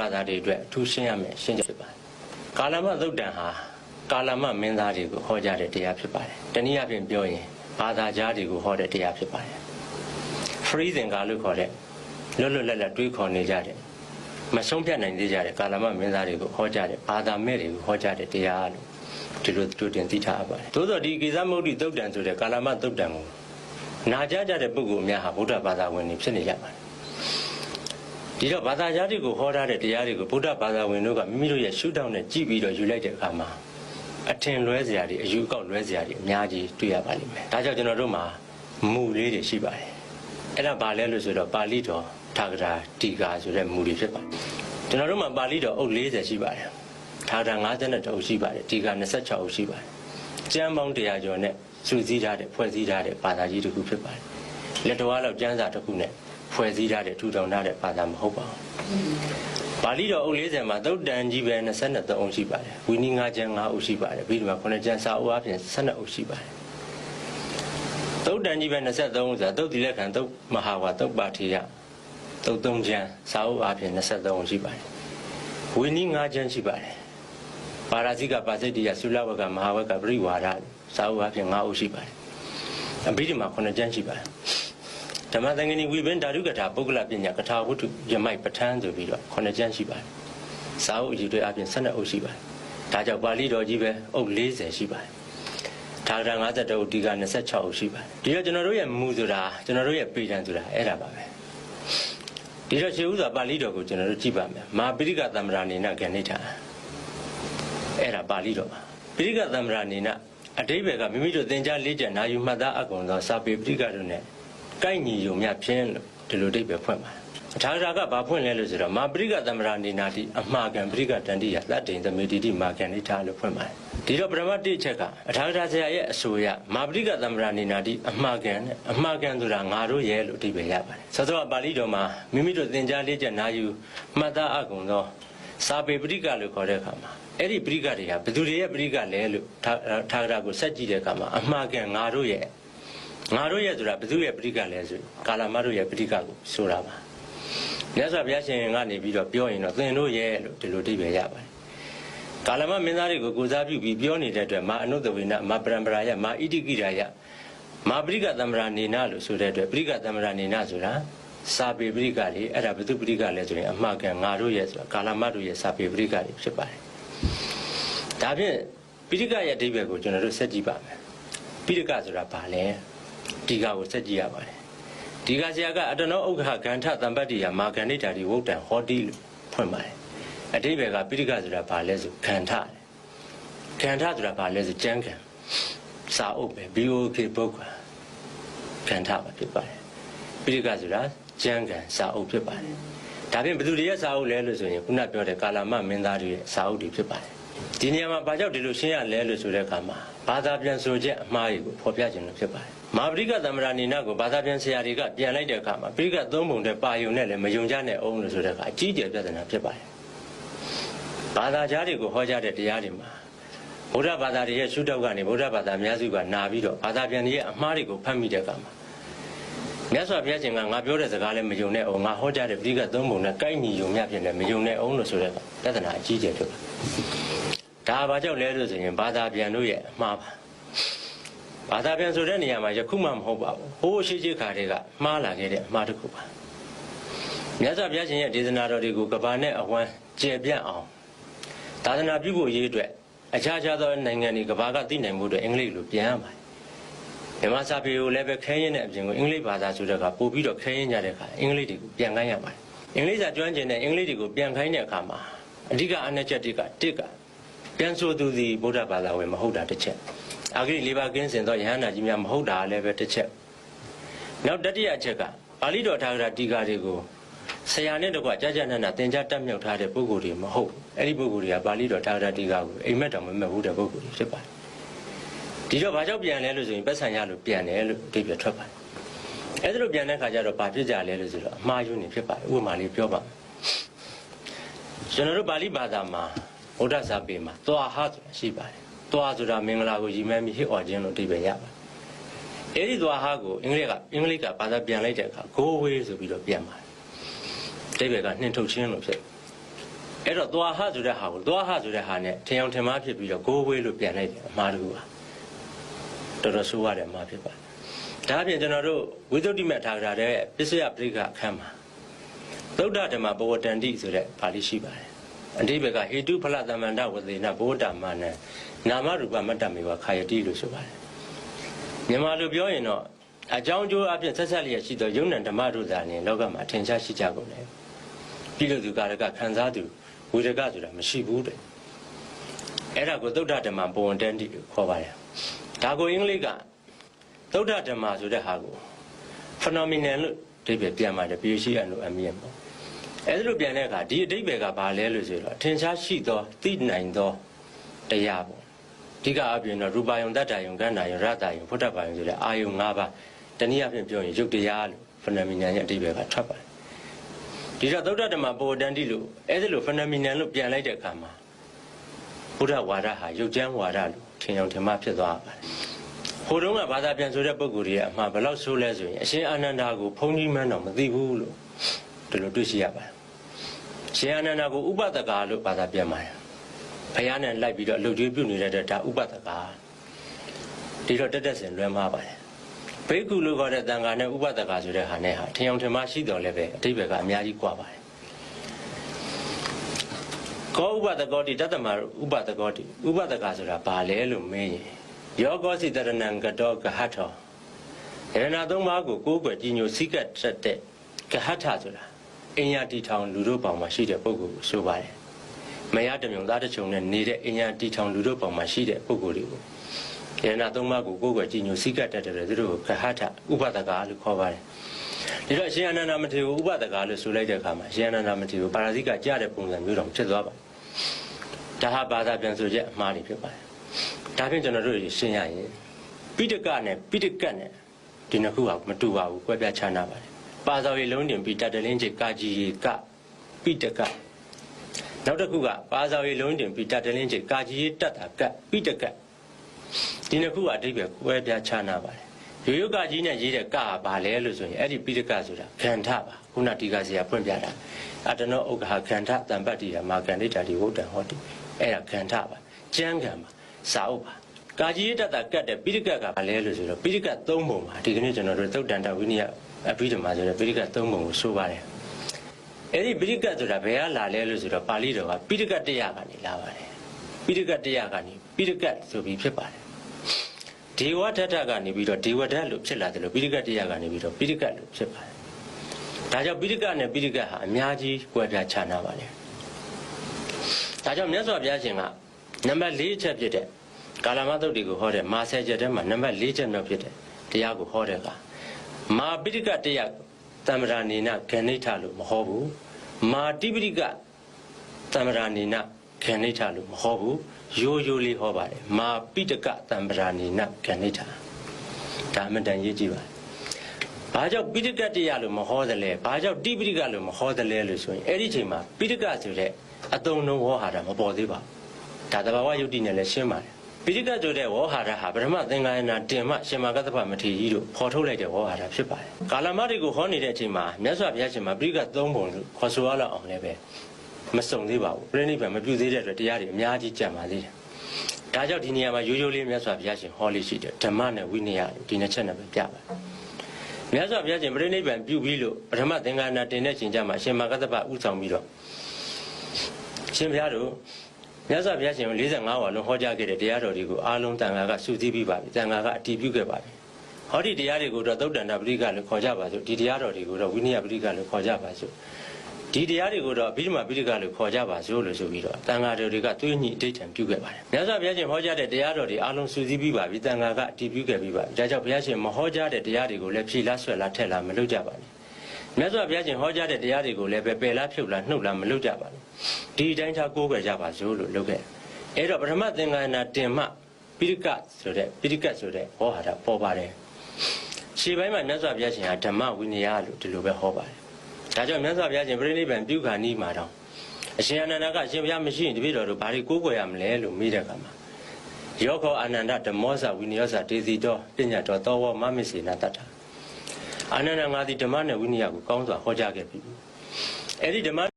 ဘာသာတွေအတွက်အထူးရှင်းရမယ်ရှင်းချက်ဖြစ်ပါတယ်ကာလမသုတ်တံဟာကာလမမင်းသားတွေကိုဟောကြားတဲ့တရားဖြစ်ပါတယ်တနည်းအားဖြင့်ပြောရင်ဘာသာကြားတွေကိုဟောတဲ့တရားဖြစ်ပါတယ် free thinker လို့ခေါ်တဲ့လွတ်လွတ်လပ်လပ်တွေးခေါ်နေကြတယ်မဆုံးဖြတ်နိုင်သေးကြတဲ့ကာလမမင်းသားတွေကိုဟောကြားတဲ့ဘာသာမဲ့တွေကိုဟောကြားတဲ့တရားလို့ဒီလိုတူတင်သိထားရပါတယ်သို့သော်ဒီကိစ္စမုဒ္ဒိသုတ်တံဆိုတဲ့ကာလမသုတ်တံကိုနာကြားကြတဲ့ပုဂ္ဂိုလ်များဟာဗုဒ္ဓဘာသာဝင်တွေဖြစ်နေကြပါတယ် ဒီတော့ဘာသာကြားတွေကိုဟောထားတဲ့တရားတွေကိုဗုဒ္ဓဘာသာဝင်တို့ကမိမိတို့ရဲ့ရှုထောင့်နဲ့ကြည့်ပြီးတော့ယူလိုက်တဲ့အခါမှာအထင်လွဲစရာတွေအယူအကောက်လွဲစရာတွေအများကြီးတွေ့ရပါလိမ့်မယ်။ဒါကြောင့်ကျွန်တော်တို့မှာမူလေးတွေရှိပါတယ်။အဲ့ဒါဘာလဲလို့ဆိုတော့ပါဠိတော်ထာဂရာတီကာဆိုတဲ့မူတွေဖြစ်ပါတယ်။ကျွန်တော်တို့မှာပါဠိတော်အုပ်40ရှိပါတယ်။ထာဂရာ52အုပ်ရှိပါတယ်။တီကာ26အုပ်ရှိပါတယ်။ကျမ်းပေါင်း100ကျော်နဲ့စုစည်းထားတဲ့ဖွဲ့စည်းထားတဲ့ဘာသာကြီးတစ်ခုဖြစ်ပါတယ်။လက်တော်လောက်ကျမ်းစာတစ်ခုနဲ့ ဖွဲ့စည်းထားတဲ့ထူထောင်ထားတဲ့ဘာသာမဟုတ်ပါဘူး။ပါဠိတော်အုပ်40မှာသုတ်တန်ကြီးပဲ23အုပ်ရှိပါတယ်။ဝိနည်း၅ကျမ်း5အုပ်ရှိပါတယ်။ပြီးဒီမှာ9ကျမ်းစာအုပ်အပြင်12အုပ်ရှိပါတယ်။သုတ်တန်ကြီးပဲ23အုပ်ဆိုတာသုတ်တိလက်ခံသုတ်မဟာဝါသုတ်ပါထေယသုတ်3ကျမ်းစာအုပ်အပြင်23အုပ်ရှိပါတယ်။ဝိနည်း၅ကျမ်းရှိပါတယ်။ပါရာဇိကပါစိတ္တိယသုလဝကမဟာဝကပရိဝါဒစာအုပ်အပြင်5အုပ်ရှိပါတယ်။အပြီးဒီမှာ9ကျမ်းရှိပါတယ်။ ဓမ္မသင်္ကနီဝိပင်ဓာတုကထာပုဂ္ဂလပညာကထာဝတ္ထုယမိုက်ပဋ္ဌာန်းဆိုပြီးတော့ခုနှစ်ကျမ်းရှိပါတယ်။စာအုပ်အကြီးတွေအပြင်12အုပ်ရှိပါတယ်။ဒါကြောင့်ပါဠိတော်ကြီးပဲအုပ်40ရှိပါတယ်။ထာဂရ50အုပ်ဒီက26အုပ်ရှိပါတယ်။ဒီတော့ကျွန်တော်တို့ရဲ့မူဆိုတာကျွန်တော်တို့ရဲ့ပေတံဆိုတာအဲ့ဒါပါပဲ။ဒီတော့ရှေးဥစွာပါဠိတော်ကိုကျွန်တော်တို့ကြည့်ပါမယ်။မာပိရိကသမ္မရာနေနဂဏိထာအဲ့ဒါပါဠိတော်ပါ။ပိရိကသမ္မရာနေနအတိဘယ်ကမိမိတို့သင်ကြားလေးကျန်နာယူမှတ်သားအကုန်သောစာပေပိရိကတို့နဲ့ ကိုက်ညီယုံမြဖြင်းလို့ဒီလိုအိဗယ်ဖွင့်ပါတယ်အထာဂရာကဘာဖွင့်လဲလို့ဆိုတော့မာပရိကသမ္မရာနေနာတိအမှားကံပရိကတန္တိယသတ္တိန်သမေတိတိမာကံနိထားလို့ဖွင့်ပါတယ်ဒီတော့ပရမတ်တိအချက်ကအထာဂရာဆရာရဲ့အဆိုအရမာပရိကသမ္မရာနေနာတိအမှားကံနဲ့အမှားကံဆိုတာငါတို့ရဲ့လို့အိဗယ်ရပါတယ်သောသောပါဠိတော်မှာမိမိတို့သင်ကြားလေးချက်နာယူမှတ်သားအကုန်သောစာပေပရိကလို့ခေါ်တဲ့အခါမှာအဲ့ဒီပရိကတွေကဘယ်သူတွေရဲ့ပရိကလဲလို့ထာဂရာကိုဆက်ကြည့်တဲ့အခါမှာအမှားကံငါတို့ရဲ့ ငါတို့ရဲ့ဆိုတာဘယ်သူရဲ့ပဋိကလဲဆိုကာလမတို့ရဲ့ပဋိကကိုဆိုတာပါမြတ်စွာဘုရားရှင်ကနေပြီးတော့ပြောရင်တော့သင်တို့ရဲ့လို့ဒီလိုအဓိပ္ပာယ်ရပါတယ်ကာလမမင်းသားတွေကိုကိုစားပြုပြီးပြောနေတဲ့အတွက်မာအနုတဝိနမာပရံပရာယမာဣတိကိရာယမာပရိကသမ္မရာနေနလို့ဆိုတဲ့အတွက်ပရိကသမ္မရာနေနဆိုတာစာပေပရိကတွေအဲ့ဒါဘယ်သူပရိကလဲဆိုရင်အမှားကငါတို့ရဲ့ဆိုတာကာလမတို့ရဲ့စာပေပရိကတွေဖြစ်ပါတယ်ဒါဖြင့်ပရိကရဲ့အဓိပ္ပာယ်ကိုကျွန်တော်တို့ဆက်ကြည့်ပါမယ်ပရိကဆိုတာဘာလဲ ဒီကကိုစက်ကြည့်ရပါတယ်ဒီကဆရာကအတနောဥက္ခဂန္ထတံပတ္တိယမာဂန္ဓိတာဒီဝုတ်တံဟောတိလို့ဖွင့်ပါတယ်အတိဘယ်ကပိဋကဆိုတာဘာလဲဆိုဂန္ထဂန္ထဆိုတာဘာလဲဆိုကျမ်းဂန်စာအုပ်ပဲ BOK ပုဂ္ဂိုလ်ဂန္ထပါဖြစ်ပါတယ်ပိဋကဆိုတာကျမ်းဂန်စာအုပ်ဖြစ်ပါတယ်ဒါဖြင့်ဘယ်သူတွေရဲ့စာအုပ်လဲလို့ဆိုရင်ခုနပြောတဲ့ကာလမမင်းသားတွေရဲ့စာအုပ်တွေဖြစ်ပါတယ်ဒီနေရာမှာဘာကြောင့်ဒီလိုရှင်းရလဲလို့ဆိုတဲ့အခါမှာဘာသာပြန်ဆိုချက်အမှားတွေကိုဖော်ပြခြင်းလို့ဖြစ်ပါတယ်။ မာပရိကသမ္မရာနေနာကိုဘာသာပြန်ဆရာတွေကပြန်လိုက်တဲ့အခါမှာပရိကသုံးပုံတဲ့ပါယုံနဲ့လည်းမယုံကြနဲ့အောင်လို့ဆိုတဲ့အခါအကြီးကျယ်ပြဿနာဖြစ်ပါတယ်။ဘာသာကြားတွေကိုဟောကြားတဲ့တရားတွေမှာဗုဒ္ဓဘာသာတွေရဲ့ရှုထောင့်ကနေဗုဒ္ဓဘာသာအများစုကနာပြီးတော့ဘာသာပြန်တွေရဲ့အမှားတွေကိုဖတ်မိတဲ့အခါမှာမြတ်စွာဘုရားရှင်ကငါပြောတဲ့စကားလည်းမယုံနဲ့အောင်ငါဟောကြားတဲ့ပရိကသုံးပုံနဲ့ကိုက်ညီယုံမြဖြစ်တယ်မယုံနဲ့အောင်လို့ဆိုတဲ့ပြဿနာအကြီးကျယ်ဖြစ်ပါတယ်။ဒါဘာကြောင့်လဲလို့ဆိုရင်ဘာသာပြန်တို့ရဲ့အမှားပါ ဘာသာပြန်ဆိုတဲ့နေရာမှာယခုမှမဟုတ်ပါဘူးဟိုးရှိရှိခါတွေကမှားလာခဲ့တဲ့အမှားတစ်ခုပါမြတ်စွာဘုရားရှင်ရဲ့ဒေသနာတော်တွေကိုကဘာနဲ့အဝမ်းကျေပြန့်အောင်သာသနာပြုဖို့အရေးအတွက်အခြားခြားသောနိုင်ငံတွေကဘာကသိနိုင်မှုအတွက်အင်္ဂလိပ်လိုပြန်ရပါတယ်မြန်မာစာပေကိုလည်းပဲခဲရင်တဲ့အပြင်ကိုအင်္ဂလိပ်ဘာသာဆိုတဲ့ကပို့ပြီးတော့ခဲရင်ကြတဲ့အခါအင်္ဂလိပ်တွေကိုပြန်ခိုင်းရပါတယ်အင်္ဂလိပ်စာကျွမ်းကျင်တဲ့အင်္ဂလိပ်တွေကိုပြန်ခိုင်းတဲ့အခါမှာအဓိကအနှစ်ချက်တွေကတစ်ကပြန်ဆိုသူသည်ဗုဒ္ဓဘာသာဝင်မဟုတ်တာတစ်ချက် အာဂိလေးပါးကင်းစင်သောယဟန္တာကြီးများမဟုတ်တာလည်းပဲတစ်ချက်နောက်တတိယအချက်ကပါဠိတော်ထာဂရတီကာတွေကိုဆရာနဲ့တကွကြာကြာနာနာသင်ကြားတက်မြောက်ထားတဲ့ပုဂ္ဂိုလ်တွေမဟုတ်အဲ့ဒီပုဂ္ဂိုလ်တွေကပါဠိတော်ထာဂရတီကာကိုအိမ်မက်တော်မမဲ့ဘူးတဲ့ပုဂ္ဂိုလ်တွေဖြစ်ပါတယ်ဒီတော့ဘာကြောင့်ပြန်လဲလို့ဆိုရင်ပတ်ဆံရလို့ပြန်တယ်လို့အဓိပ္ပာယ်ထွက်ပါတယ်အဲ့ဒါလိုပြန်တဲ့ခါကျတော့ဘာဖြစ်ကြလဲလို့ဆိုတော့အမှားယွင်းနေဖြစ်ပါတယ်ဥပမာလေးပြောပါမယ်ကျွန်တော်တို့ပါဠိဘာသာမှာဗုဒ္ဓစာပေမှာသွားဟဆိုတာရှိပါတယ် သွားဆိုတာမင်္ဂလာကိုရည်မှန်းပြီးဟစ်အော်ခြင်းလို့အဓိပ္ပာယ်ရပါတယ်အဲ့ဒီသွားဟကိုအင်္ဂလိပ်ကအင်္ဂလိပ်ကဘာသာပြန်လိုက်တဲ့အခါ go away ဆိုပြီးတော့ပြန်ပါတယ်အဓိပ္ပာယ်ကနှင်ထုတ်ခြင်းလို့ဖြစ်အဲ့တော့သွားဟဆိုတဲ့ဟာကိုသွားဟဆိုတဲ့ဟာနဲ့ထင်အောင်ထင်မှားဖြစ်ပြီးတော့ဂိုးဝေးလို့ပြန်လိုက်တယ်အမှားတကူပါတော်တော်ဆိုးရတဲ့အမှားဖြစ်ပါတယ်ဒါအပြင်ကျွန်တော်တို့ဝိသုဒ္ဓိမထာဂရာတဲ့ပစ္စယပရိက္ခအခန်းမှာသုဒ္ဓဓမ္မဘဝတန္တိဆိုတဲ့ပါဠိရှိပါတယ် အတိဘကဟေတုဖလသမန္တဝသေနဘောဓမ္မနံနာမရူပမတ္တမေဝခာယတိလို့ဆိုပါတယ်မြန်မာလိုပြောရင်တော့အကြောင်းကျိုးအပြင်ဆက်ဆက်လျက်ရှိသောယုံနံဓမ္မတို့သာလျှင်လောကမှာထင်ရှားရှိကြကုန်တယ်ပြီးလို့သူကာရကခံစားသူဝိရကဆိုတာမရှိဘူးတဲ့အဲ့ဒါကိုသုဒ္ဓဓမ္မဘဝတန္တိလို့ခေါ်ပါတယ်ဒါကိုအင်္ဂလိပ်ကသုဒ္ဓဓမ္မဆိုတဲ့ဟာကို phenomenon လို့အဓိပ္ပာယ်ပြန်ပါတယ် PhD လို့အမြင်ပေါ့ အဲ့ဒါလိုပြန်တဲ့အခါဒီအဓိပ္ပာယ်ကဘာလဲလို့ဆိုတော့အထင်ရှားရှိသောသိနိုင်သောတရားပေါ့အဓိကအပြင်တော့ရူပါယုံတတ္တယုံကန္တာယုံရတ္တယုံဖုဒ္ဓဘာယုံဆိုတဲ့အာယုံ၅ပါးတနည်းအားဖြင့်ပြောရင်ယုတ်တရားလို့ phenomenon ရဲ့အဓိပ္ပာယ်ကထွက်ပါတယ်ဒီတော့သုဒ္ဓဓမ္မဘောတန္တိလို့အဲ့ဒါလို phenomenon လို့ပြန်လိုက်တဲ့အခါမှာဘုရားဝါဒဟာယုတ်ကျမ်းဝါဒလို့ထင်အောင်ထင်မှားဖြစ်သွားပါတယ်ဟိုတုန်းကဘာသာပြန်ဆိုတဲ့ပုဂ္ဂိုလ်တွေကအမှားဘယ်လောက်ဆိုးလဲဆိုရင်အရှင်အာနန္ဒာကိုဘုန်းကြီးမှန်းတော့မသိဘူးလို့ဒီလိုတွေ့ရှိရပါတယ် ရှင်အနန္ဒာကိုဥပဒကာလို့ဘာသာပြန်ပါတယ်။ဘုရားနဲ့လိုက်ပြီးတော့လှုပ်ကြွေးပြုနေတဲ့အတွက်ဒါဥပဒကာဒီတော့တက်တက်စင်လွဲမှားပါတယ်။ဘိက္ခုလို့ခေါ်တဲ့တန်ခါနဲ့ဥပဒကာဆိုတဲ့ဟာနဲ့ဟာထင်အောင်ထင်မှားရှိတော်လည်းပဲအတိပ္ပယ်ကအများကြီးကွာပါတယ်။ကောဥပဒကောတိတတ္တမဥပဒကောတိဥပဒကာဆိုတာဘာလဲလို့မေးရင်ယောကောစီတရဏံကတောကဟထောရဏသုံးပါးကိုကိုးကွယ်ကြီးညိုစိကတ်တတ်တဲ့ကဟထဆိုတာ အင်ယာတီထောင်လူတို့ပေါင်းမှာရှိတဲ့ပုဂ္ဂိုလ်ကိုဆိုပါတယ်မရတမြုံသားတစ်ချုံနဲ့နေတဲ့အင်ယာတီထောင်လူတို့ပေါင်းမှာရှိတဲ့ပုဂ္ဂိုလ်တွေကိုရဏသုံးပါးကိုကိုးကွယ်ကြည်ညိုစိကတ်တက်တဲ့သူတို့ကိုကဟထဥပဒကာလို့ခေါ်ပါတယ်ဒီတော့အရှင်အနန္ဒမထေရကိုဥပဒကာလို့ဆိုလိုက်တဲ့အခါမှာအရှင်အနန္ဒမထေရကိုပါရဇိကကြားတဲ့ပုံစံမျိုးတော့ဖြစ်သွားပါတယ်ဒါဟာဘာသာပြန်ဆိုချက်အမှားတွေဖြစ်ပါတယ်ဒါဖြင့်ကျွန်တော်တို့ရှင်းရရင်ပိဋကနဲ့ပိဋကတ်နဲ့ဒီနှစ်ခုကမတူပါဘူးကွဲပြားခြားနာပါတယ် ပါဇော်ရီလုံးတင်ပြီးတတလင်းချေကာကြီးရီကပိဋကတ်နောက်တစ်ခုကပါဇော်ရီလုံးတင်ပြီးတတလင်းချေကာကြီးရီတတ်တာကတ်ပိဋကတ်ဒီနှစ်ခုကအတိပ္ပယ်ကွဲပြားခြားနာပါတယ်ရိုးရိုးကကြီးနဲ့ရေးတဲ့ကကဘာလဲလို့ဆိုရင်အဲ့ဒီပိဋကတ်ဆိုတာခန္ဓာပါခုနတီကစီကဖွင့်ပြတာအတနောဥက္ခခန္ဓာတံပတ္တိယမာကန္ဒိတာဒီဝုဒ္ဒံဟောတိအဲ့ဒါခန္ဓာပါကျမ်းဂန်ပါစာအုပ်ပါကာကြီးတတ်တာကတ်တဲ့ပိဋကတ်ကဘာလဲလို့ဆိုတော့ပိဋကတ်၃ပုံပါဒီကနေ့ကျွန်တော်တို့သုတ်တန်တဝိနည်း အဘိဓမ္မာဆိုတဲ့ပိဋကတ်၃ပုံကိုဆိုပါတယ်အဲ့ဒီပိဋကတ်ဆိုတာဘယ်ကလာလဲလို့ဆိုတော့ပါဠိတော်ကပိဋကတ်တရားကနေလာပါတယ်ပိဋကတ်တရားကနေပိဋကတ်ဆိုပြီးဖြစ်ပါတယ်ဒေဝထထကနေပြီးတော့ဒေဝဓာတ်လို့ဖြစ်လာတယ်လို့ပိဋကတ်တရားကနေပြီးတော့ပိဋကတ်လို့ဖြစ်ပါတယ်ဒါကြောင့်ပိဋကတ်နဲ့ပိဋကတ်ဟာအများကြီးကွဲပြားခြားနာပါတယ်ဒါကြောင့်မြတ်စွာဘုရားရှင်ကနံပါတ်၄ချက်ဖြစ်တဲ့ကာလမသုတ်တွေကိုဟောတဲ့မာဆယ်ချက်ထဲမှာနံပါတ်၄ချက်မြောက်ဖြစ်တဲ့တရားကိုဟောတဲ့အခါ မာပိဋကတရားတမ္မရာနေနဂဏိထလို့မဟောဘူးမာတိပိဋကတမ္မရာနေနဂဏိထလို့မဟောဘူးရိုးရိုးလေးဟောပါတယ်မာပိဋကတမ္မရာနေနဂဏိထဒါအမှန်တန်ရေးကြည့်ပါဘာကြောင့်ပိဋကတရားလို့မဟောတယ်လဲဘာကြောင့်တိပိဋကလို့မဟောတယ်လဲလို့ဆိုရင်အဲ့ဒီချိန်မှာပိဋကဆိုတဲ့အတုံလုံးဝေါ်ဟာတာမပေါ်သေးပါဘူးဒါတဘာဝယုတ်တိနဲ့လည်းရှင်းပါတယ် ပိဋကဆိုတဲ့ဝေါ်ဟာရဟာပထမသင်္ကာယနာတင်မှရှင်မာကတ္တပမထေရကြီးတို့ဖော်ထုတ်လိုက်တဲ့ဝေါ်ဟာရဖြစ်ပါတယ်ကာလမတွေကိုဟောနေတဲ့အချိန်မှာမြတ်စွာဘုရားရှင်မှာပိဋကသုံးပုံလို့ခေါ်ဆိုရလောက်အောင်လည်းပဲမစုံသေးပါဘူးပြိဋိဘံမပြုသေးတဲ့အတွက်တရားတွေအများကြီးကြံပါသေးတယ်ဒါကြောင့်ဒီနေရာမှာရိုးရိုးလေးမြတ်စွာဘုရားရှင်ဟောလေးရှိတယ်ဓမ္မနဲ့ဝိနည်းဒီနှစ်ချက်နဲ့ပဲပြပါတယ်မြတ်စွာဘုရားရှင်ပြိဋိဘံပြုပြီးလို့ပထမသင်္ကာယနာတင်တဲ့ချိန်ကျမှရှင်မာကတ္တပဥဆောင်ပြီးတော့ရှင်ဘုရားတို့ မြတ်စွာဘုရားရှင်45ဝါလုံးဟောကြားခဲ့တဲ့တရားတော်တွေကိုအားလုံးတန်ခါကစုစည်းပြီးပါပြီတန်ခါကအတည်ပြုခဲ့ပါပြီဟောဒီတရားတွေကိုတော့သုတ်တန်တပရိကလို့ခေါ်ကြပါစို့ဒီတရားတော်တွေကိုတော့ဝိနည်းပရိကလို့ခေါ်ကြပါစို့ဒီတရားတွေကိုတော့အဘိဓမ္မာပရိကလို့ခေါ်ကြပါစို့လို့ဆိုပြီးတော့တန်ခါတော်တွေကသွေးညှိအဋ္ဌံပြုခဲ့ပါတယ်မြတ်စွာဘုရားရှင်ဟောကြားတဲ့တရားတော်တွေအားလုံးစုစည်းပြီးပါပြီတန်ခါကအတည်ပြုခဲ့ပြီးပါပြီဒါကြောင့်ဘုရားရှင်မဟောကြားတဲ့တရားတွေကိုလည်းဖြေလားဆွဲလားထက်လားမလုပ်ကြပါနဲ့ မြတ်စွာဘုရားရှင်ဟောကြားတဲ့တရားတွေကိုလည်းပဲပယ်လားဖြုတ်လားနှုတ်လားမလုပ်ကြပါနဲ့ဒီအတိုင်းထားကိုးကွယ်ကြပါစို့လို့လုပ်ခဲ့အဲ့တော့ပထမသင်္ကနာတင်မှပိဋကဆိုတဲ့ပိဋကဆိုတဲ့ဟောဟာတာပေါ်ပါတယ်ရှေ့ပိုင်းမှာမြတ်စွာဘုရားရှင်ဟာဓမ္မဝိနည်းလို့ဒီလိုပဲဟောပါတယ်ဒါကြောင့်မြတ်စွာဘုရားရှင်ပြိဋိဘံပြုခါနီးမှာတော့အရှင်အနန္ဒကအရှင်ဘုရားမရှိရင်တပည့်တော်တို့ဘာတွေကိုးကွယ်ရမလဲလို့မေးတဲ့အခါမှာယောခောအာနန္ဒဓမ္မောဇဝိနည်းဇတေစီတော်ပညာတော်သောဝမမစ္စေနာတတ္ထ အာနန္ဒငါသည်ဓမ္မနဲ့ဝိနည်းကိုကောင်းစွာဟောကြားခဲ့ပြီအဲ့ဒီဓမ္မ